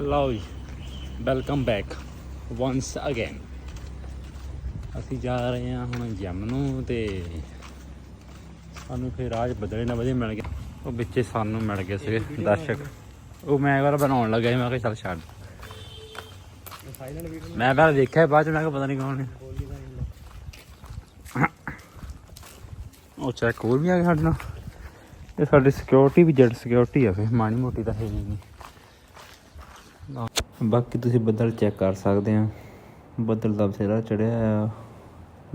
ਲਓ ਜੀ welcome back once again ਅਸੀਂ ਜਾ ਰਹੇ ਹਾਂ ਹੁਣ ਜਿਮ ਨੂੰ ਤੇ ਸਾਨੂੰ ਫਿਰ ਰਾਜ ਬਦਲੇ ਨਾ ਵਧੀਆ ਮਿਲ ਗਿਆ ਉਹ ਵਿੱਚੇ ਸਾਨੂੰ ਮਿਲ ਗਏ ਸੀਗੇ ਦਰਸ਼ਕ। ਉਹ ਮੈਂ ਵਾਰ ਬਣਾਉਣ ਲੱਗਾ ਸੀ, ਮੈਂ ਕਿਹਾ ਚੱਲ ਛੱਡ। ਮੈਂ ਪਹਿਲਾਂ ਦੇਖਿਆ, ਬਾਅਦ ਚ ਮੈਂ ਕਿਹਾ ਪਤਾ ਨਹੀਂ ਕੌਣ ਹੈ। ਉਹ ਚੈੱਕ ਹੋਰ ਵੀ ਆ ਗਿਆ ਸਾਡੇ ਨਾਲ। ਇਹ ਸਾਡੀ ਸਿਕਿਉਰਿਟੀ ਵੀ ਜੈਡ ਸਿਕਿਉਰਿਟੀ ਆ ਫੇ ਮਾਣੀ ਮੋਟੀ ਤਾਂ ਹੈ ਨਹੀਂ। ਬਾਕੀ ਤੁਸੀਂ ਬੱਦਲ ਚੈੱਕ ਕਰ ਸਕਦੇ ਆ। ਬੱਦਲ ਦਾ ਬਸੇਰਾ ਚੜਿਆ ਆ।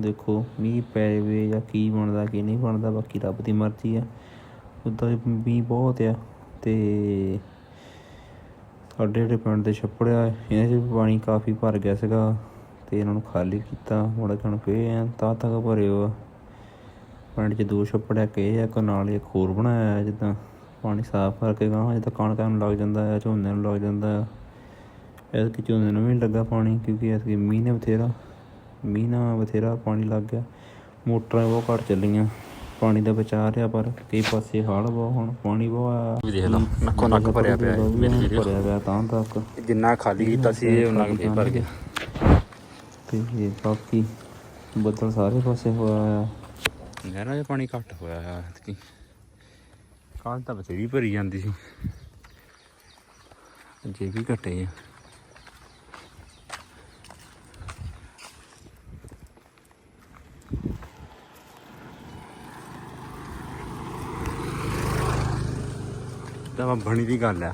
ਦੇਖੋ, ਮੀਂਹ ਪੈ ਵੇ ਜਾਂ ਕੀ ਬਣਦਾ, ਕੀ ਨਹੀਂ ਬਣਦਾ, ਬਾਕੀ ਰੱਬ ਦੀ ਮਰਜ਼ੀ ਆ। ਉਦਾਂ ਮੀਂਹ ਬਹੁਤ ਆ ਤੇ ਸਾਡੇ ਜਿਹੜੇ ਪਿੰਡ ਦੇ ਛੱਪੜ ਆ, ਇਹਨਾਂ 'ਚ ਪਾਣੀ ਕਾਫੀ ਭਰ ਗਿਆ ਸੀਗਾ ਤੇ ਇਹਨਾਂ ਨੂੰ ਖਾਲੀ ਕੀਤਾ, ਮੁੜ ਕੇ ਪਏ ਆ ਤਾਂ ਤੱਕ ਭਰੇ ਹੋ ਪਿੰਡ 'ਚ ਦੋ ਛੱਪੜ ਆ ਕੇ ਇੱਕ ਨਾਲ ਇੱਕ ਹੋਰ ਬਣਾਇਆ ਜਿੱਦਾਂ ਪਾਣੀ ਸਾਫ਼ ਕਰਕੇ ਗਾਂ ਜਿੱਦਾਂ ਕਣਕਾਂ ਨੂੰ ਲੱਗ ਜਾਂਦਾ ਆ, ਝੋਨੇ ਨੂੰ ਲੱਗ ਜਾਂਦਾ ਹੈ ਐਤਕੀ ਝੋਨੇ ਨੂੰ ਵੀ ਲੱਗਾ ਪਾਣੀ ਕਿਉਂਕਿ ਐਤਕੀ ਮੀਂਹ ਨੇ ਬਥੇਰਾ ਮੀਂਹ ਨਾਲ ਬਥੇਰਾ ਪਾਣੀ ਲੱਗ ਗਿਆ। ਮੋਟਰਾਂ ਬਹੁਤ ਘੱਟ ਚੱਲੀਆਂ ਪਾਣੀ ਦਾ ਬਚਾ ਰਿਹਾ ਪਰ ਕਈ ਪਾਸੇ ਹਾਲ ਬਹੁਤ ਹੁਣ ਪਾਣੀ ਬਹੁਤ ਆ ਵੀ ਦੇਖ ਲਓ ਨੱਕੋ ਨੱਕ ਭਰਿਆ ਪਿਆ ਹੈ ਮੇਰੀ ਵੀਡੀਓ ਭਰਿਆ ਪਿਆ ਤਾਂ ਤੱਕ। ਜਿੰਨਾ ਖਾਲੀ ਕੀਤਾ ਸੀ ਇਹ ਉਹਨਾਂ ਕੁ ਭਰ ਗਿਆ। ਤੇ ਇਹ ਬਾਕੀ ਬੱਦਲ ਸਾਰੇ ਪਾਸੇ ਹੋਇਆ ਆ ਨਹਿਰਾਂ 'ਚ ਪਾਣੀ ਘੱਟ ਹੋਇਆ ਹੈ ਐਤਕੀ। ਕੱਲ ਤਾਂ ਬਥੇਰੀ ਭਰੀ ਜਾਂਦੀ ਸੀ। ਜੇ ਵੀ ਘਟੇ ਆ। ਤਾਂ ਬਣੀ ਦੀ ਗੱਲ ਆ।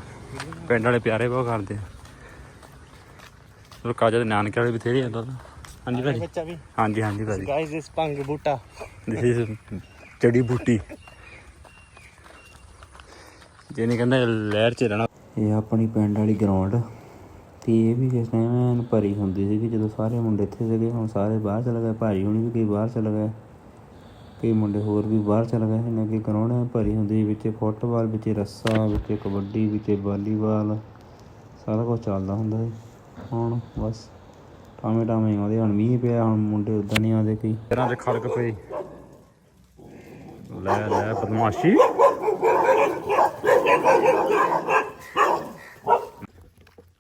ਪਿੰਡ ਵਾਲੇ ਪਿਆਰੇ ਬਹੁਤ ਕਰਦੇ ਆ। ਰੁਕਾ ਦੇ ਨਾਨਕੇ ਵਾਲੇ ਬਥੇਰੇ ਆ ਤਾਂ ਹਾਂਜੀ ਭਾਜੀ? ਬੱਚਾ ਵੀ? ਹਾਂਜੀ ਹਾਂਜੀ ਭਾਜੀ। ਗਾਇਸ ਇਸ ਭੰਗ ਬੂਟਾ। ਦਿਸ ਇਜ਼ ਜੜੀ ਬੂਟੀ। ਜਿਹਨੇ ਕਹਿੰਦਾ ਲਹਿਰ ਚ ਰਹਿਣਾ। ਇਹ ਆਪਣੀ ਪਿੰਡ ਵਾਲੀ ਗਰਾਊਂਡ ਤੇ ਇਹ ਵੀ ਕਿਸ ਟਾਈਮ ਭਰੀ ਹੁੰਦੀ ਸੀ ਕਿ ਜਦੋਂ ਸਾਰੇ ਮੁੰਡੇ ਇੱਥੇ ਸੀਗੇ ਹੁਣ ਸਾਰੇ ਬਾਹਰ ਚਲੇ ਗਏ। ਭਾਰੀ ਹੋਣੀ ਵੀ ਕਈ ਬਾਹਰ ਚਲੇ ਗਏ। ਕਈ ਮੁੰਡੇ ਹੋਰ ਵੀ ਬਾਹਰ ਚਲੇ ਗਏ ਇਹਨਾਂ ਕਿ ਗਰਾਊਂਡ ਭਰੀ ਹੁੰਦੀ ਵਿੱਚ, ਫੁੱਟਬਾਲ ਵਿੱਚ, ਰੱਸਾ ਵਿੱਚ, ਕਬੱਡੀ ਵਿੱਚ, ਵਾਲੀਬਾਲ, ਸਾਰਾ ਕੁਝ ਚੱਲਦਾ ਹੁੰਦਾ ਸੀ। ਹੁਣ ਬਸ ਟਾਵੇਂ ਟਾਵੇਂ ਆਉਂਦੇ, ਹੁਣ ਮੀਂਹ ਪਿਆ, ਹੁਣ ਮੁੰਡੇ ਉਦਾਂ ਨਹੀਂ ਆਉਂਦੇ ਕਈ। ਤੇਰਾਂ ਚ ਖੜਕ ਪਈ ਲੈ ਲੈ, ਬਦਮਾਸ਼ੀ।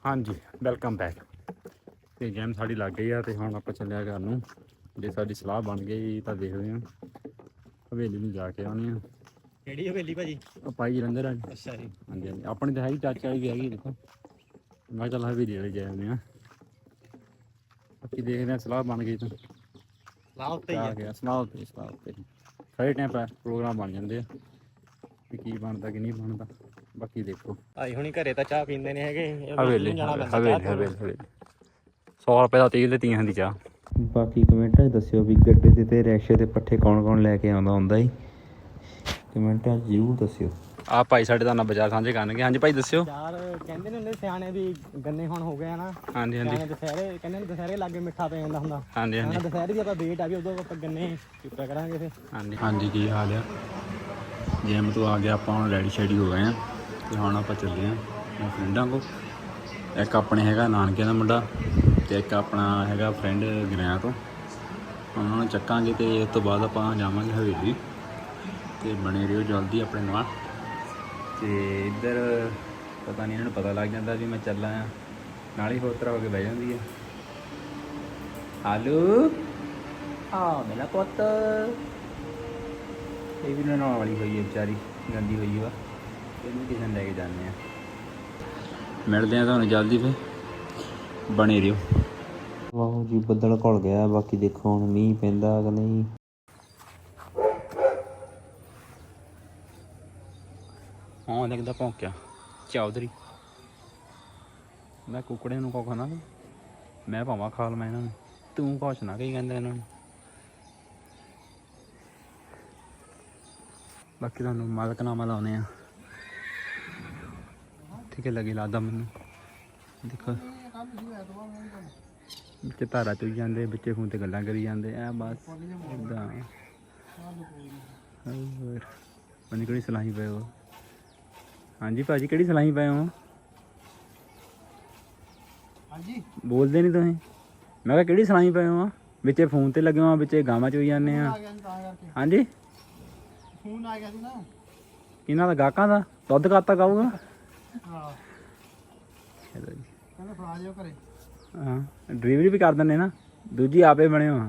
ਹਾਂਜੀ ਵੈਲਕਮ ਬੈਕ ਤੇ ਗੇਮ ਸਾਡੀ ਲੱਗ ਗਈ ਆ, ਤੇ ਹੁਣ ਆਪਾਂ ਚੱਲਿਆ ਘਰ ਨੂੰ। ਜੇ ਸਾਡੀ ਸਲਾਹ ਬਣ ਗਈ ਤਾਂ ਦੇਖਦੇ ਹਾਂ। ਹਵੇਲੀ ਨੂੰ ਜਾ ਕੇ ਆਉਣੇ ਆ। ਕਿਹੜੀ ਹਵੇਲੀ ਭਾਜੀ? ਉਹ ਪਾਈ ਜਲੰਧਰ ਆ ਅੱਛਾ ਜੀ। ਹਾਂਜੀ ਹਾਂਜੀ। ਆਪਣੀ ਤਾਂ ਹੈਗੀ ਚਾਚਾ ਵਾਲੀ ਵੀ ਹੈਗੀ ਦੇਖੋ। ਮੈਂ ਕਿਹਾ ਚੱਲ ਹਵੇਲੀ ਵਾਲੇ ਜਾ ਆਉਂਦੇ ਆ। ਬਾਕੀ ਦੇਖਦੇ ਆ ਸਲਾਹ ਬਣ ਗਈ ਤਾਂ। ਲਾਹ ਉੱਤੇ ਹੀ ਆ। ਆ ਗਿਆ ਸਲਾਹ ਤੇ ਸਲਾਹ ਤੇ ਸਾਰੇ ਟਾਈਮ ਪਰ ਪ੍ਰੋਗਰਾਮ ਬਣ ਜਾਂਦੇ ਆ। ਵੀ ਕੀ ਬਣਦਾ ਕਿ ਨਹੀਂ ਬਣਦਾ। ਬਾਕੀ ਦੇਖੋ। ਭਾਈ ਹੁਣੀ ਘਰੇ ਤਾਂ ਚਾਹ ਪੀਂਦੇ ਨੇ ਹੈਗੇ। ਇਹ ਹਵੇਲੀ ਨੂੰ ਜਾਣਾ ਪੈਂਦਾ ਹਵੇਲੀ ਚਾਹ ਹਵੇਲੀ ਹਵੇਲੀ। 100 ਰੁਪਏ ਦਾ ਤੇਲ ਤੇ ਤੀਆਂ ਦੀ ਚਾਹ। ਬਾਕੀ ਕਮੈਂਟਾਂ 'ਚ ਦੱਸਿਓ ਵੀ ਗੱਡੇ ਦੇ ਤੇ ਰੈਸ਼ੇ ਦੇ ਪੱਠੇ ਕੌਣ ਕੌਣ ਲੈ ਕੇ ਆਉਂਦਾ ਹੁੰਦਾ ਈ ਕਮੈਂਟਾਂ 'ਚ ਜ਼ਰੂਰ ਦੱਸਿਓ। ਆ ਭਾਈ ਸਾਡੇ ਦਾ ਨਾ ਬਾਜ਼ਾਰ ਸਾਂਝੇ ਕਰਨਗੇ। ਹਾਂਜੀ ਭਾਈ ਦੱਸਿਓ। ਚਾਰ ਕਹਿੰਦੇ ਨੇ ਹੁੰਦੇ ਸਿਆਣੇ ਵੀ ਗੰਨੇ ਹੁਣ ਹੋ ਗਏ ਆ ਨਾ ਹਾਂਜੀ ਹਾਂਜੀ। ਸਿਆਣੇ ਦੁਸਹਿਰੇ ਕਹਿੰਦੇ ਨੇ ਦੁਸਹਿਰੇ ਲਾਗੇ ਮਿੱਠਾ ਪੈ ਜਾਂਦਾ ਹੁੰਦਾ। ਹਾਂਜੀ ਹਾਂਜੀ। ਦੁਸਹਿਰੇ ਦੀ ਆਪਾਂ ਵੇਟ ਆ ਵੀ ਉਦੋਂ ਆਪਾਂ ਗੰਨੇ ਚੁੱਪਿਆ ਕਰਾਂਗੇ ਫਿਰ। ਹਾਂਜੀ। ਹਾਂਜੀ ਕੀ ਹਾਲ ਆ? ਜਿਮ ਤੋਂ ਆ ਗਿਆ ਆਪਾਂ ਹੁਣ ਰੈਡੀ ਸ਼ੈਡੀ ਹੋ ਗਏ ਆ। ਤੇ ਹੁਣ ਆਪਾਂ ਚੱਲੇ ਆ ਫਰੈਂਡਾਂ ਕੋ ਇੱਕ ਆਪਣੇ ਹੈਗਾ ਨਾਨਕਿਆਂ ਦਾ ਮੁੰਡਾ। ਤੇ ਇੱਕ ਆਪਣਾ ਹੈਗਾ ਫਰੈਂਡ ਗਰਿਆਂ ਤੋਂ। ਉਹਨਾਂ ਨੂੰ ਚੱਕਾਂਗੇ ਤੇ ਉਸ ਤੋਂ ਬਾਅਦ ਆਪਾਂ ਜਾਵਾਂਗੇ ਹਵੇਲੀ। ਤੇ ਬਣੇ ਰਹੋ ਜਲਦੀ ਆਪਣੇ ਨਾਲ। ਤੇ ਇੱਧਰ ਪਤਾ ਨਹੀਂ ਇਹਨਾਂ ਨੂੰ ਪਤਾ ਲੱਗ ਜਾਂਦਾ ਵੀ ਮੈਂ ਚੱਲਾਂ ਆ। ਨਾਲ ਹੀ ਹੋਰ ਤਰ੍ਹਾਂ ਹੋ ਕੇ ਬਹਿ ਜਾਂਦੀ ਆ। ਆਲੂ? ਆ ਮੇਰਾ ਪੁੱਤ। ਇਹ ਵੀ ਨਹਾਉਣ ਵਾਲੀ ਹੋਈ ਹੈ ਵਿਚਾਰੀ, ਗੰਦੀ ਹੋਈ ਵਾ ਇਹਨੂੰ ਕਿਸੇ ਨੂੰ ਲੈ ਕੇ ਜਾਂਦੇ ਆ। ਮਿਲਦੇ ਆ ਤੁਹਾਨੂੰ ਜਲਦੀ ਫੇ ਬਣੇ ਰਹੋ। ਵਾਹ ਜੀ ਬੱਦਲ ਘੁਲ ਗਿਆ, ਬਾਕੀ ਦੇਖੋ ਹੁਣ ਮੀਂਹ ਪੈਂਦਾ ਕਿ ਨਹੀਂ। ਹਾਂ ਲੱਗਦਾ ਭੌਂਕਿਆ। ਚੌਧਰੀ। ਮੈਂ ਕੁਕੜੇ ਨੂੰ ਕੋ ਖਾਣਾ ਮੈਂ ਭਾਵਾਂ ਖਾਲ ਮੈਂ ਇਹਨਾਂ ਨੂੰ। ਤੂੰ ਕੁਛ ਨਾ ਕਹੀ ਕਹਿੰਦਾ ਇਹਨਾਂ ਨੂੰ। ਬਾਕੀ ਤੁਹਾਨੂੰ ਮਾਲਕਨਾਮਾ ਲਾਉਨੇ ਆ ਠੀਕ ਹੈ, ਲੱਗੀ ਲੱਗਦਾ ਮੈਨੂੰ। ਦੇਖੋ। ਵਿੱਚ ਧਾਰਾ ਚੁਈ ਜਾਂਦੇ ਵਿੱਚੇ ਫੋਨ ਤੇ ਗੱਲਾਂ ਕਰੀ ਜਾਂਦੇ ਆ ਬਸ। ਇਦਾਂ ਹੋਰ ਮੈਨੂੰ ਕਿਹੜੀ ਸਲਾਹੀ ਪਏ ਹੋ? ਹਾਂਜੀ ਭਾਜੀ ਕਿਹੜੀ ਸਲਾਹੀ ਪਏ ਹੋ? ਹਾਂਜੀ। ਬੋਲਦੇ ਨਹੀਂ ਤੁਸੀਂ? ਮੈਂ ਕਿਹਾ ਕਿਹੜੀ ਸਲਾਹੀ ਪਏ ਹੋ? ਵਿੱਚੇ ਫੋਨ ਤੇ ਲੱਗੇ ਹੋ ਵਿੱਚੇ ਗਾਵਾਂ ਚੋਈ ਜਾਂਦੇ ਆ। ਹਾਂਜੀ? ਫੋਨ ਆ ਗਿਆ ਸੀ ਨਾ। ਇਹਨਾਂ ਦਾ ਗਾਹਕਾਂ ਦਾ? ਦੁੱਧ ਕਾਤਾ ਗਾਊਗਾ ਹਾਂ। ਇਹਦਾ ਜੀ। ਕਹਿੰਦੇ ਫੜਾ ਜਿਓ ਘਰੇ। ਹਾਂ। ਡਿਲੀਵਰੀ ਵੀ ਕਰ ਦਿੰਦੇ ਨਾ। ਦੂਜੀ ਆਪੇ ਬਣੇ ਹੋ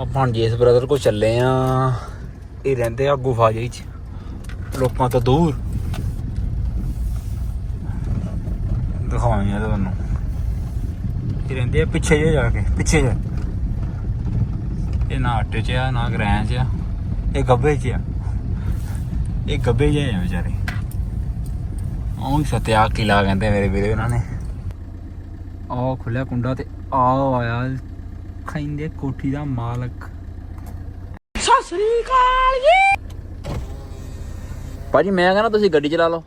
ਆਪਾਂ ਜੇਸ ਬ੍ਰਦਰ ਕੋ ਚੱਲੇ ਆ। ਇਹ ਰਹਿੰਦੇ ਆ ਗੁਫਾ ਜਿਹੀ ਚ ਲੋਕਾਂ ਤੋਂ ਦੂਰ ਦਿਖਾਵਾਂਗੇ ਤੁਹਾਨੂੰ ਇਹ ਰਹਿੰਦੇ ਆ ਪਿੱਛੇ ਜੇ ਜਾ ਕੇ ਪਿੱਛੇ ਜਾ ਇਹ ਨਾ ਆਟੇ ਚ ਆ ਨਾ ਗ੍ਰੈਂ ਚ ਆ। ਇਹ ਗੱਬੇ ਚ ਆ। ਇਹ ਗੱਬੇ ਜੇ ਆ ਵਿਚਾਰੇ। ਉਹ ਸਤਿਆ ਕਿਲਾ ਕਹਿੰਦੇ ਮੇਰੇ ਵੀਰੇ ਉਹਨਾਂ ਨੇ। ਆਹ ਖੁੱਲਿਆ ਕੁੰਡਾ ਤੇ ਆ ਆਇਆ ਖੈਂਦੇ ਕੋਠੀ ਦਾ ਮਾਲਕ। ਸਤਿ ਸ੍ਰੀ ਅਕਾਲ ਜੀ। ਭਾਜੀ ਮੈਂ ਕਹਿੰਦਾ ਤੁਸੀਂ ਗੱਡੀ ਚਲਾ ਲਓ।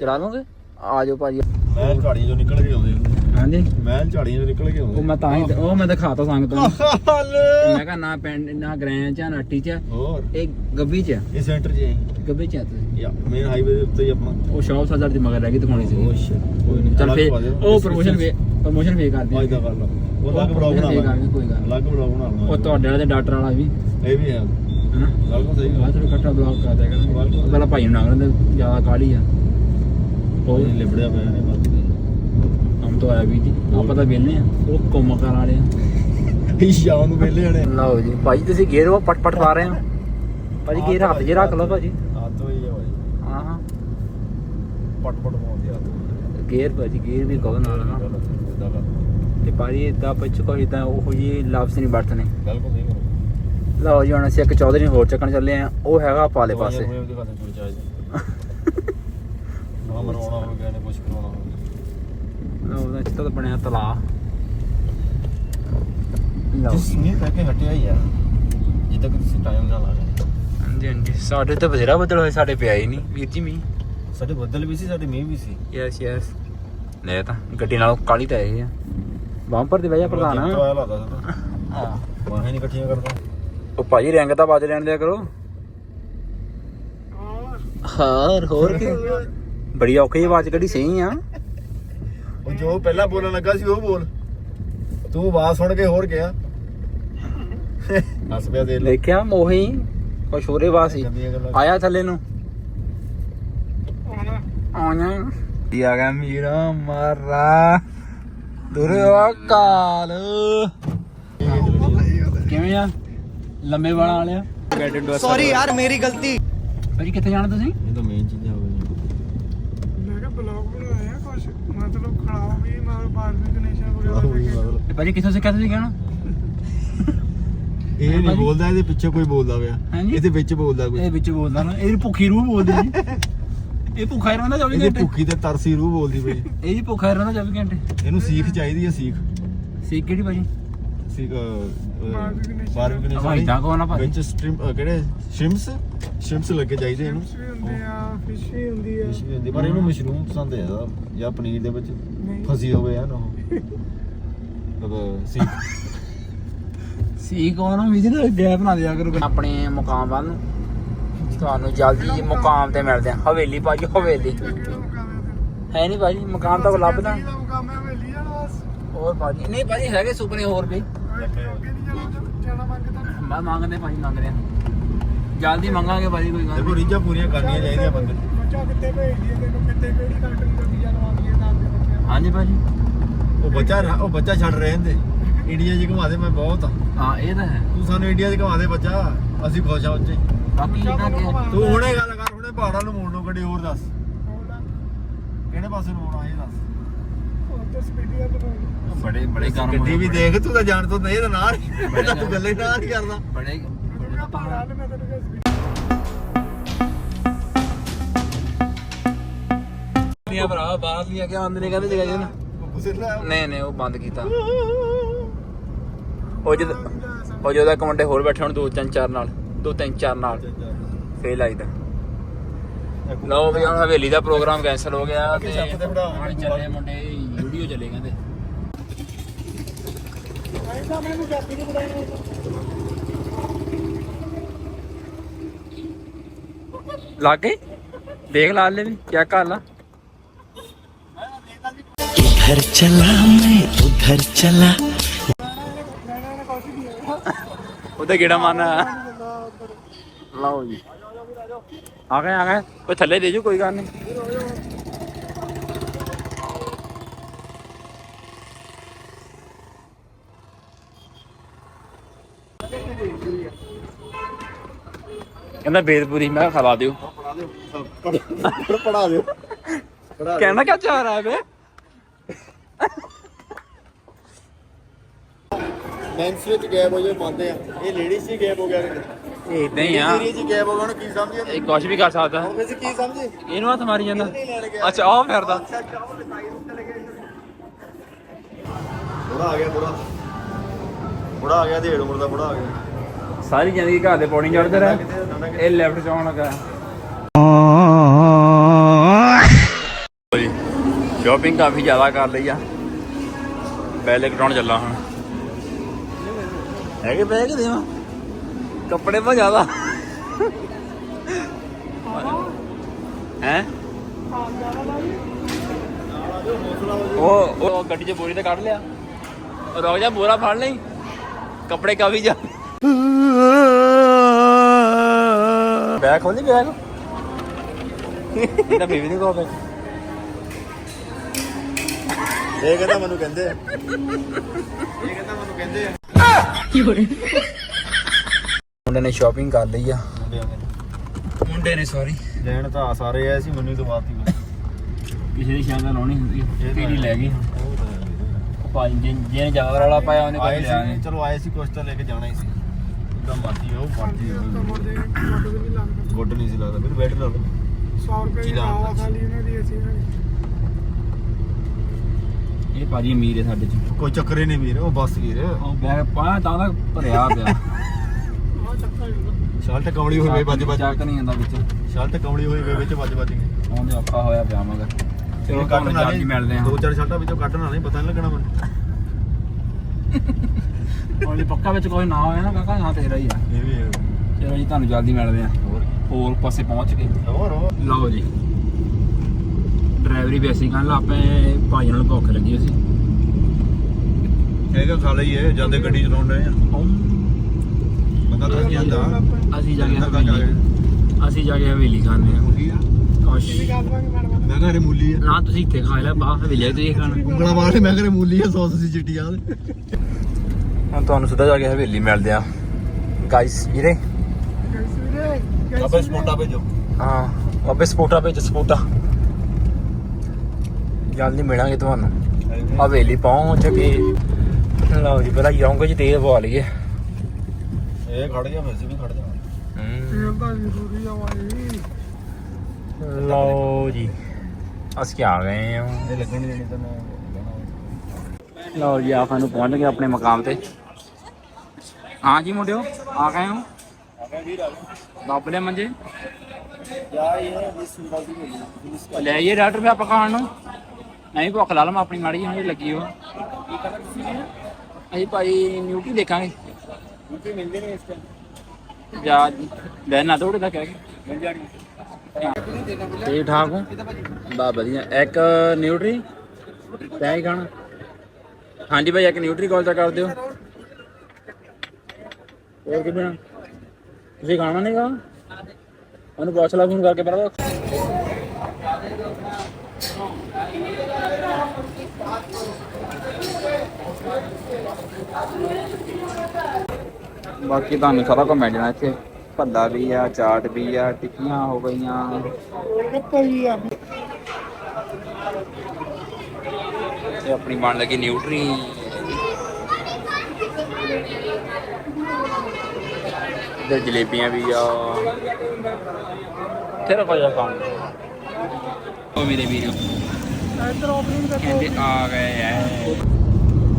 ਚਲਾ ਲਓਗੇ? ਆ ਜਾਓ ਭਾਜੀ। ਮੈਂ ਝਾੜੀਆਂ ਚੋਂ ਨਿਕਲ ਕੇ ਆਉਂਦੇ ਹਾਂਜੀ। ਮੈਂ ਝਾੜੀਆਂ ਚੋਂ ਨਿਕਲ ਕੇ ਉਹ ਆਉਂਦੇ ਮੈਂ ਤਾਂ ਹੀ ਉਹ ਮੈਂ ਦਿਖਾਤਾ ਸੰਗਤ ਨੂੰ। ਹੱਲ। ਮੈਂ ਕਿਹਾ ਨਾ ਪਿੰਡ ਨਾ ਗ੍ਰੈਂ ਚ ਆ, ਨਾ ਅੱਟੀ ਚ। ਆ, ਹੋਰ? ਇਹ ਗੱਬੀ ਚ ਆ, ਇਹ ਸੈਂਟਰ 'ਚ ਹੈ। ਗੱਬੀ ਚ ਆ ਤੁਸੀਂ। ਯਾ ਮੇਨ ਹਾਈਵੇ ਦੇ ਉੱਤੇ ਹੀ ਆਪਣਾ ਉਹ ਸ਼ੌਪ ਸਜ਼ਾਰ ਦੀ ਮਗਰ ਰਹਿ ਗਈ ਦਿਖਾਉਣੀ ਸੀ। ਕੋਈ ਨਹੀਂ ਚੱਲ ਫੇ ਉਹ ਪ੍ਰੋਮੋਸ਼ਨ ਵੇ ਪ੍ਰੋਮੋਸ਼ਨ ਵੇ ਕਰਦੇ ਆ। ਅੱਜ ਦਾ ਕਰ ਲਾ ਉਹ ਉਹ ਅਲੱਗ ਬਲੌਗ ਬਣਾ ਲਾ ਕਰਕੇ ਕੋਈ ਗੱਲ ਨੀ। ਅਲੱਗ ਬਲੌਗ ਬਣਾ ਲਾ ਉਹ ਤੁਹਾਡੇ ਵਾਲੇ ਤੇ ਡਾਕਟਰ ਵਾਲਾ ਵੀ। ਇਹ ਵੀ ਹੈ ਹਨਾ? ਬਿਲਕੁਲ ਸਹੀ ਬਾਅਦ ਗੱਲ ਵਿੱਚ ਇਕੱਠਾ ਬਲੌਗ ਕਰ ਦਿਆ ਕਰਾਂਗੇ ਬਿਲਕੁਲ। ਉਹ ਪਹਿਲਾਂ ਭਾਈ ਨੂੰ ਨਾ ਕਰਨ ਜ਼ਿਆਦਾ ਕਾਲੀ ਆ। ਕੋਈ ਨਹੀਂ ਲਿਬੜਿਆ ਪਿਆ ਨੇ ਬਸ ਕੰਮ ਤੋਂ ਆਇਆ ਵੀ ਜੀ ਆਪਾਂ ਤਾਂ ਵਿਹਲੇ ਆ। ਉਹ ਕੰਮ ਕਰਨ ਵਾਲੇ ਆ। ਸ਼ਾਮ ਨੂੰ ਵੇਲੇ ਆਣੇ ਲਓ ਜੀ ਭਾਈ ਤੁਸੀਂ ਗੇਰ ਉਹ ਪਟ ਪਟ ਖਾ ਰਹੇ ਹੋ? ਭਾਜੀ ਗੇਰ ਹੱਥ 'ਚ ਰੱਖ ਲਓ ਭਾਜੀ। ਹੱਥ ਹੋਈ ਆ ਭਾਈ। ਹਾਂ ਹਾਂ। ਪਟ ਪਟ ਮਾਉਂਦੀ ਹੱਥ ਗੇਰ ਭਾਜੀ ਗੇਰ ਵੀ ਕਹੋ ਨਾਲ ਨਾ। ਤੇ ਭਾਜੀ ਇਦਾਂ ਪਿੱਛ ਕੋਈ ਇਦਾਂ ਉਹ ਜੀ ਲਫ਼ਜ਼ ਨਹੀਂ ਵਰਤਨੇ ਬਿਲਕੁਲ ਸਹੀ ਕਰੋ ਲਓ ਜੀ ਹੁਣ ਅਸੀਂ ਇੱਕ ਚੌਧਰੀ ਹੋਰ ਚੱਕਣ ਚੱਲੇ ਆ। ਉਹ ਹੈਗਾ ਪਾਲੇ ਪਾਸੇ ਨਾ ਮਰਵਾਉਣਾ ਹੋਵੇ ਕਿਸੇ ਨੇ ਕੁਝ ਕਰਾਉਣਾ ਤਾਂ ਬਣਿਆ ਤਲਾ। ਜਿਸ ਕੇ ਹਟਿਆ ਹੀ ਆ। ਜਿੱਦ ਤੱਕ ਤੁਸੀਂ ਟਾਈਮ ਨਾ ਲਾ ਰਹੇ ਹਾਂਜੀ ਹਾਂਜੀ। ਸਾਡੇ ਤਾਂ ਬਥੇਰਾ ਬੱਦਲ ਹੋਏ ਸਾਡੇ ਪਿਆ ਹੀ ਨਹੀਂ। ਵੀਰ ਜੀ ਮੀਂਹ? ਸਾਡੇ ਬੱਦਲ ਵੀ ਸੀ ਸਾਡੇ ਮੀਂਹ ਵੀ ਸੀ। ਯੈਸ ਯੈਸ ਲੈ ਤਾਂ ਗੱਡੀ ਨਾਲ ਕਾਲੀ ਤਾਂ ਇਹ ਆ। ਬੰਪਰ ਦੀ ਵਜ੍ਹਾ ਪ੍ਰਧਾਨ ਤੋਂ ਆ ਆਇਆ ਲੱਗਦਾ ਸੀ ਹਾਂ। ਮੈਂ ਨਹੀਂ ਇਕੱਠੀਆਂ ਕਰਦਾ। ਉਹ ਭਾਜੀ ਰੰਗ ਤਾਂ ਬਾਜ ਲੈਣ ਦਿਆ ਕਰੋ। ਹੋਰ। ਹੋਰ ਕੀ? ਬੜੀ ਔਖੀ ਆਵਾਜ਼ ਕੱਢੀ ਸਹੀ ਆ। ਉਹ ਜੋ ਪਹਿਲਾਂ ਬੋਲਣ ਲੱਗਾ ਸੀ ਉਹ ਬੋਲ। ਤੂੰ ਆਵਾਜ਼ ਸੁਣ ਕੇ ਹੋਰ ਗਿਆ ਹੱਸ ਪਿਆ ਦੇ ਲੈ ਦੇਖਿਆ ਮੋਹੀ? ਕੁਛ ਹੋਰੇ ਆਵਾਜ਼ ਸੀ। ਗੰਦੀਆਂ ਗੱਲਾਂ। ਆਇਆ ਥੱਲੇ ਨੂੰ। ਆਉਣਾ। ਕੀ ਆ ਗਿਆ ਮੀਰਾ? ਮਾਰਾ। ਦੁਰਵਾ ਕਾਲ। ਕਿਵੇਂ ਆ? ਲੰਮੇ ਵਾਲਾ ਵਾਲਿਆ? ਸੌਰੀ। ਯਾਰ ਮੇਰੀ ਗਲਤੀ। ਭਾਜੀ ਕਿੱਥੇ ਜਾਣਾ ਤੁਸੀਂ? ਇਹ ਤਾਂ ਮੇਨ ਚੀਜ਼ਾਂ ਹੋ ਗਈਆਂ ਮੈਂ ਕਿਹਾ ਬਲੌਗ ਬਣਾਇਆ ਕੁਝ ਮਤਲਬ ਖੜਾਓ ਵੀ ਮਤਲਬ ਬਾਰਬੀ ਲੈ ਕੇ ਮਤਲਬ ਤੇ ਭਾਜੀ ਕਿੱਥੋਂ ਸਿੱਖਿਆ ਤੁਸੀਂ ਕਹਿਣਾ? ਇਹ ਨਹੀਂ ਬੋਲਦਾ ਇਹਦੇ ਪਿੱਛੇ ਕੋਈ ਬੋਲਦਾ ਪਿਆ। ਹਾਂਜੀ? ਇਹਦੇ ਵਿੱਚ ਬੋਲਦਾ ਕੋਈ। ਇਹ ਵਿੱਚ ਬੋਲਦਾ ਨਾ ਇਹ ਭੁੱਖੀ ਰੂਹ ਬੋਲਦੀ ਜੀ। ਇਹ ਭੁੱਖਾ ਹੀ ਰਹਿੰਦਾ 24 ਇਹਦੀ ਘੰਟੇ। ਭੁੱਖੀ ਤੇ ਤਰਸੀ ਰੂਹ ਬੋਲਦੀ ਪਈ। ਇਹ ਜੀ ਭੁੱਖਾ ਹੀ ਰਹਿੰਦਾ 24 ਘੰਟੇ। ਇਹਨੂੰ ਸੀਖ ਚਾਹੀਦੀ ਹੈ ਸੀਖ। ਸੀ ਕਿਹੜੀ ਭਾਜੀ? ਸੀਖ Barbecue ਬਾਰਬੀਕਿਊ ਆਪਾਂ ਇਦਾਂ ਕਹੋ ਨਾ ਭਾਜੀ? ਵਿੱਚ ਸਟ੍ਰਿਮ ਕਿਹੜੇ? ਸ਼ਿਮਸ? ਸ਼ਿਮਸ ਲੱਗੇ ਚਾਹੀਦੇ ਇਹਨੂੰ। Chips ਵੀ ਹੁੰਦੇ ਆ ਫਿਸ਼ ਵੀ ਹੁੰਦੀ ਆ। ਫਿਸ਼ ਪਰ ਇਹਨੂੰ ਮਸ਼ਰੂਮ ਪਸੰਦ ਹੈ ਇਹਦਾ ਜਾਂ ਪਨੀਰ ਦੇ ਵਿੱਚ। ਨਹੀਂ। ਫਸੀ ਹੋਵੇ ਆ ਨਾ ਉਹ। ਮਤਲਬ ਸੀਖ ਸੀ ਕਹੋ ਨਾ ਵਿਜਨ ਗੈਪ ਨਾ ਦਿਆ ਕਰੋ ਆਪਣੇ ਮੁਕਾਮ ਵੱਲ ਨੂੰ। ਤੁਹਾਨੂੰ ਜਲਦੀ ਮੁਕਾਮ ਤੇ ਮਿਲਦੇ ਆ। ਹਵੇਲੀ ਭਾਜੀ ਹਵੇਲੀ। ਹੈ ਨਹੀਂ ਭਾਜੀ ਮੁਕਾਮ ਤਾਂ ਲੱਭਦਾ ਇਹਦਾ ਮੁਕਾਮ ਹੈ ਹਵੇਲੀ ਜਾਣਾ ਬਸ ਹੋਰ ਭਾਜੀ ਨਹੀਂ ਭਾਜੀ ਹੈਗੇ ਸੁਪਨੇ ਹੋਰ ਵੀ। ਮੈਂ ਮੰਗਦੇ ਭਾਜੀ ਮੰਗਦੇ ਆ। ਜਲਦੀ ਮੰਗਾਂਗੇ ਭਾਜੀ ਕੋਈ ਗੱਲ ਦੇਖੋ ਰੀਝਾਂ ਪੂਰੀਆਂ ਕਰਨੀਆਂ ਚਾਹੀਦੀਆਂ ਬੰਦੇ ਨੂੰ। ਬੱਚਾ ਕਿੱਥੇ ਭੇਜਦੀ ਹੈ? ਤੈਨੂੰ ਕਿੱਥੇ ਕਿਹੜੀ ਕੰਟਰੀ ਦਾ ਵੀਜ਼ਾ ਲਵਾਉਂਦੀ ਹੈ ਤਾਂ। ਹਾਂਜੀ ਭਾਜੀ। ਉਹ ਬੱਚਾ ਉਹ ਬੱਚਾ ਛੱਡ ਰਹੇ ਨੇ। ਇੰਡੀਆ 'ਚ ਘੁਮਾ ਦੇ ਮੈਂ ਬਹੁਤ ਆ। ਹਾਂ ਇਹ ਤਾਂ ਹੈ। ਤੂੰ ਸਾਨੂੰ ਇੰਡੀਆ 'ਚ ਘੁਮਾ ਦੇ ਬੱਚਾ। ਅਸੀਂ ਖੁਸ਼ ਆ ਉੱਥੇ। ਬਾਕੀ ਇਹਨਾਂ ਕੇ ਤੂੰ ਹੁਣੇ ਗੱਲ ਕਰ ਹੁਣੇ ਪਹਾੜਾਂ ਨੂੰ ਮੋੜਨੋਂ ਗੱਡੀ ਹੋਰ ਦੱਸ। ਨਾ, ਕਿਹੜੇ ਪਾਸੇ ਨੂੰ ਮੋੜਨਾ ਇਹ ਦੱਸ। ਨੂੰ। ਬੜੇ ਬੜੇ ਕੰਮ ਗੱਡੀ ਵੀ ਦੇਖ ਤੂੰ ਤਾਂ ਜਾਣ ਤੋਂ ਨਹੀਂ ਨਾ ਨਹੀਂ ਤੂੰ ਗੱਲੇ ਨਾ ਨਹੀਂ ਕਰਦਾ। ਬੜੇ ਪਹਾੜਾਂ ਵੱਲ ਮੈਂ ਤੈਨੂੰ ਕਿਹਾ ਭਰਾ ਬਾਹਰ ਲੀਆਂ ਕਿ ਆਂਦੇ ਨੇ? ਕਹਿੰਦੇ ਜਗ੍ਹਾ ਨਾ ਨਹੀਂ ਨਹੀਂ ਉਹ ਬੰਦ ਕੀਤਾ। ਉਹ ਜਦ ਉਹ ਜਦੋਂ ਇੱਕ ਮੁੰਡੇ ਹੋਰ ਬੈਠੇ ਹੁਣ ਦੋ ਤਿੰਨ ਚਾਰ ਨਾਲ ਦੋ ਤਿੰਨ ਚਾਰ ਨਾਲ। ਫੇਲ ਆਈਦਾ ਲਓ ਵੀ ਹੁਣ ਹਵੇਲੀ ਦਾ ਪ੍ਰੋਗਰਾਮ ਕੈਨਸਲ ਹੋ ਗਿਆ ਤੇ। ਹੁਣ ਚੱਲੇ ਮੁੰਡੇ ਵੀਡੀਓ ਚੱਲੇ ਕਹਿੰਦੇ। ਲਾਗੇ? ਦੇਖ ਲਾ ਲੈ ਵੀ ਚੈੱਕ ਕਰ ਲਾ इधर चला मैं उधर चला ਉਹਦਾ ਕਿਹੜਾ ਮਨ ਲਓ ਜੀ ਆ ਗਏ ਆ ਗਏ ਕੋਈ ਥੱਲੇ ਦੇ ਜੂ ਕੋਈ ਗੱਲ ਨਹੀਂ ਕਹਿੰਦਾ ਬੇਦਪੂਰੀ ਮੈਂ ਕਿਹਾ ਖਵਾ ਦਿਓ ਪੜਾ ਦਿਓ ਕਹਿਣਾ ਕਿਆ ਚਾਹ ਰਹਾ ਹੈ ਬੇ ਮੈਂਸ ਵਿੱਚ ਗੈਪ ਹੋ ਜਾਏ ਮੰਨਦੇ ਆ। ਇਹ ਲੇਡੀਜ਼ ਹੀ ਗੈਪ ਹੋ ਗਿਆ ਇਹ ਇਦਾਂ ਹੀ ਆ। ਏਰੀਆ 'ਚ ਗੈਪ ਹੋ ਗਿਆ ਉਹਨੂੰ ਕੀ ਸਮਝਿਆ ਇਹ ਕੁਝ ਵੀ ਕਰ ਸਕਦਾ। ਹੁਣ ਵੈਸੇ ਕੀ ਸਮਝੇ ਇਹਨੂੰ ਹੱਥ ਮਾਰੀ ਜਾਂਦਾ। ਅੱਛਾ ਆਹ ਫਿਰਦਾ। ਬੁੜਾ ਆ ਗਿਆ ਬੁੜਾ। ਬੁੜਾ ਆ ਗਿਆ ਢੇੜ ਉਮਰ ਦਾ ਬੁੜਾ ਆ ਗਿਆ। ਸਾਰੀ ਜ਼ਿੰਦਗੀ ਘਰ ਦੇ ਪੌੜੀ ਚੜਦੇ ਰਹੇ। ਇਹ ਲੈਫਟ ਚ ਆਉਣ ਲੱਗਾ ਸ਼ਾਪਿੰਗ ਕਾਫੀ ਜ਼ਿਆਦਾ ਕਰ ਲਈ ਆ। ਬੈਲ ਕਟਾਉਣ ਚੱਲਾ ਹੁਣ। ਹੈਗੇ ਬੈਗ ਦੇਵਾ। ਕੱਪੜੇ ਬਹੁਤ ਜ਼ਿਆਦਾ। ਹੈ? ਉਹ ਉਹ ਗੱਡੀ 'ਚ ਬੋਰੀ ਤੇ ਕੱਢ ਲਿਆ। ਰੁਕ ਜਾ, ਬੋਰਾ ਫੜ ਲਈ। ਕੱਪੜੇ ਕਾਫੀ ਜ਼ਿਆਦਾ। ਬੈਗ ਖੋਲੀ ਬੈਗ? ਇਹਦਾ ਬੇਬੀ ਨਹੀਂ ਕੋਲ ਇਹ ਕਹਿੰਦਾ ਮੈਨੂੰ ਕਹਿੰਦੇ ਇਹ ਕਹਿੰਦਾ ਮੈਨੂੰ ਕਹਿੰਦੇ ਆ? ਮੁੰਡੇ ਨੇ ਸ਼ਾਪਿੰਗ ਕਰ ਲਈ ਆ। ਮੁੰਡੇ ਨੇ ਸੌਰੀ ਲੈਣ ਤਾਂ ਆ ਸਾਰੇ ਆਏ ਸੀ ਮੈਨੂੰ ਹੀ ਦਵਾਤੀ ਕਿਸੇ ਦੀ ਸ਼ਾਇਦ ਲਾਉਣੀ ਹੁੰਦੀ ਕਿਹੜੀ ਲੈ ਗਈ ਭਾਈ ਜਿਹਨੇ ਜ਼ਿਆਦਾ ਵਾਲਾ ਪਾਇਆ ਉਹਨੇ ਕੋਈ ਆਏ ਲਿਆ ਸੀ। ਨਹੀਂ। ਚਲੋ ਆਏ ਸੀ ਕੁਛ ਤਾਂ ਲੈ ਕੇ ਜਾਣਾ ਹੀ ਸੀ। ਤਾਂ ਮਰਦੀ ਆ, ਉਹ ਲੱਗਦਾ ਗੁੱਡ ਨਹੀਂ ਸੀ ਲੱਗਦਾ ਮੈਨੂੰ ਬੈਠ ਲਾ ਲਓ। 100 ਰੁਪਏ ਦੀ ਆਵਾ ਖਾਲੀ ਉਹਨਾਂ ਦੀ ਅਸੀਂ ਇਹਨਾਂ ਦੀ। ਇਹ ਭਾਜੀ ਅਮੀਰ ਹੈ ਸਾਡੇ ਚ। ਕੋਈ ਚੱਕਰ ਹੀ ਨਹੀਂ ਵੀਰ ਉਹ ਬੱਸ ਵੀਰ। ਉਹ ਬੈਗ ਪਾਇਆ ਤਾਂ ਦਾ ਭਰਿਆ ਪਿਆ। ਹੀ ਸ਼ਰਟ ਕਮਲੀ ਹੋਈ ਵੇ ਵੱਜ ਵੱਜ। ਚੱਕ ਨਹੀਂ ਜਾਂਦਾ ਵਿੱਚ। ਸ਼ਰਟ ਕਮਲੀ ਹੋਈ ਵੇ ਵਿੱਚ ਵੱਜ ਵੱਜ ਆਉਂਦੇ ਔਖਾ ਹੋਇਆ ਪਿਆ ਮਗਰ। ਚਲੋ ਤੁਹਾਨੂੰ ਜਲਦੀ ਮਿਲਦੇ ਹਾਂ। ਦੋ ਚਾਰ ਸ਼ਰਟਾਂ ਵਿੱਚੋਂ ਕੱਢਣ ਵਾਲੇ ਪਤਾ ਨਹੀਂ ਲੱਗਣਾ ਮੈਨੂੰ। ਹੁਣ ਪੱਕਾ ਵਿੱਚ ਕੋਈ ਨਾ ਹੋਇਆ ਨਾ ਕਾਕਾ ਨਾ ਤੇਰਾ ਹੀ ਆ। ਇਹ ਵੀ ਹੈ। ਚਲੋ ਜੀ ਤੁਹਾਨੂੰ ਜਲਦੀ ਮਿਲਦੇ ਹਾਂ। ਹੋਰ ਹੋਰ ਪਾਸੇ ਪਹੁੰਚ ਗਏ ਹੋਰ। ਲਓ ਜੀ। ਡਰਾਈਵਰੀ ਵੀ ਅਸੀਂ ਕਰਨ ਲੱਪੇ ਭਾਈ ਨਾਲ ਭੁੱਖ ਲੱਗੀ ਸੀ। ਹੈਗਾ ਖਾ ਲਈਏ ਜਾਂਦੇ ਗੱਡੀ ਚਲਾਉਣ ਰਹੇ ਆ। ਬੰਦਾ ਤਾਂ ਜਾਂਦਾ। ਅਸੀਂ ਜਾ ਕੇ ਤਾਂ ਹਵੇਲੀ। ਅਸੀਂ ਜਾ ਕੇ ਹਵੇਲੀ ਖਾਣੇ ਆ। ਮੈਂ ਘਰੇ ਮੂਲੀ ਆ। ਨਾ ਤੁਸੀਂ ਇੱਥੇ ਖਾ ਲਿਆ ਬਾਹਰ ਹਵੇਲੀ ਤੁਸੀਂ ਖਾਣਾ। ਉਂਗਲਾ ਕੇ ਮੈਂ ਘਰੇ ਮੂਲੀ ਆ ਸੌਸ ਸੀ ਚਿੱਟੀ ਆ। ਹੁਣ ਤੁਹਾਨੂੰ ਸਿੱਧਾ ਜਾ ਕੇ ਹਵੇਲੀ ਮਿਲਦੇ ਆ। ਗਾਇਸ ਵੀਰੇ। ਵੀਰੇ ਆਪੇ ਸਪੋਟਾ ਭੇਜੋ। ਹਾਂ ਵਾਪਸ ਸਪੋਟਾ ਵਿੱਚ ਸਪੋਟਾ। ਜਲਦੀ ਮਿਲਾਂਗੇ ਤੁਹਾਨੂੰ। ਹਵੇਲੀ ਪਹੁੰਚ ਕੇ। ਲਓ ਜੀ ਪਹਿਲਾਂ ਯੋਂਗ ਜੀ ਤੇਲ ਪਵਾ ਲਈਏ। ਇਹ ਖੜ ਜਾ ਵੈਸੇ ਵੀ ਖੜ ਜਾ ਹਮ, ਤੇਲ ਤਾਂ ਜ਼ਰੂਰੀ ਆ ਵਾਈ ਲਓ ਜੀ ਅਸੀਂ ਆ ਗਏ ਹਾਂ। ਇਹ ਲੱਗਣ ਨਹੀਂ ਦੇਣੀ ਤਾਂ ਮੈਂ ਲਓ ਜੀ ਆਪਾਂ ਨੂੰ ਪਹੁੰਚ ਗਏ ਆਪਣੇ ਮਕਾਮ ਤੇ। ਹਾਂ ਜੀ ਮੁੰਡਿਓ ਆ ਗਏ ਹੋ? ਦੱਬ ਮੰਜੇ? ਲੈ ਆਈਏ ਡਾਕਟਰ ਵੀ ਆਪਾਂ ਖਾਣ ਨੂੰ। ਨਹੀਂ ਭੁੱਖ ਲਾ ਲਵਾਂ ਆਪਣੀ ਮਾੜੀ ਜਿਹੀ ਲੱਗੀ ਹੋ ਅਸੀਂ ਭਾਈ ਨਿਊਟੀ ਦੇਖਾਂਗੇ। ਨਿਊਟੀ ਮਿਲਦੇ ਨੇ ਇਸ ਟਾਈਮ ਜਾ ਲੈ ਨਾ ਥੋੜੇ ਤੱਕ ਹੈਗੇ ਮਿਲ ਜਾਣੀ। ਠੀਕ ਠਾਕ ਹੋ? ਬਾ ਵਧੀਆ। ਇੱਕ ਨਿਊਟਰੀ ਤੈਂ ਹੀ ਖਾਣਾ। ਹਾਂਜੀ ਭਾਈ ਇੱਕ ਨਿਊਟਰੀ ਕਾਲ ਤਾਂ ਕਰ ਦਿਓ। ਹੋਰ ਕੀ ਬਣਾ ਤੁਸੀਂ ਖਾਣਾ ਨਹੀਂ ਗਾ? ਉਹਨੂੰ ਪੁੱਛ ਲਾ ਫੋਨ ਕਰਕੇ ਬਰਾ ਬਾਕੀ ਤੁਹਾਨੂੰ ਸਾਰਾ ਕੁਝ ਮਿਲ ਜਾਣਾ ਇੱਥੇ। ਭੱਲਾ ਵੀ ਆ ਚਾਟ ਵੀ ਆ ਟਿੱਕੀਆਂ ਹੋ ਗਈਆਂ। ਤੇ ਆਪਣੀ ਬਣ ਲੱਗੀ ਨਿਊਟਰੀ। ਤੇ ਜਲੇਬੀਆਂ ਵੀ ਆ। ਤੇਰਾ ਕੋਈ ਖਾਣ ਨੂੰ। ਉਹ ਮੇਰੇ ਵੀਰੋ। ਇੱਧਰ ਓਪਨਿੰਗ ਕਹਿੰਦੇ ਆ ਗਏ ਐ।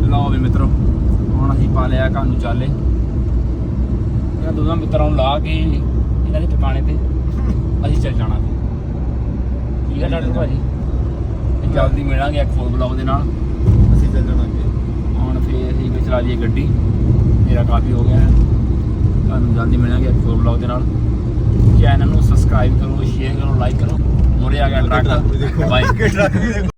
ਲਓ ਵੀ ਮਿੱਤਰੋ ਹੁਣ ਅਸੀਂ ਪਾ ਲਿਆ ਘਰ ਨੂੰ ਚਾਲੇ। ਇਹਨਾਂ ਦੋਨਾਂ ਮਿੱਤਰਾਂ ਨੂੰ ਲਾ ਕੇ ਇਹਨਾਂ ਦੇ ਟਿਕਾਣੇ ਤੇ ਅਸੀਂ ਚੱਲ ਜਾਣਾ ਠੀਕ ਹੈ ਡਾਕਟਰ ਭਾਜੀ? ਜਲਦੀ ਮਿਲਾਂਗੇ ਇੱਕ ਹੋਰ ਬਲੌਗ ਦੇ ਨਾਲ। ਅਸੀਂ ਚੱਲ ਜਾਣਾ ਅੱਗੇ। ਹੁਣ ਫੇਰ ਅਸੀਂ ਵੀ ਚਲਾ ਲਈਏ ਗੱਡੀ। ਮੇਰਾ ਕਾਫੀ ਹੋ ਗਿਆ ਹੈ। ਤੁਹਾਨੂੰ ਜਲਦੀ ਮਿਲਾਂਗੇ ਇੱਕ ਹੋਰ ਬਲੌਗ ਦੇ ਨਾਲ। ਚੈਨਲ ਨੂੰ ਸਬਸਕ੍ਰਾਈਬ ਕਰੋ ਸ਼ੇਅਰ ਕਰੋ ਲਾਈਕ ਕਰੋ। ਮੁਰੇ ਆ ਗਿਆ ਟਰੱਕ। ਬਾਈ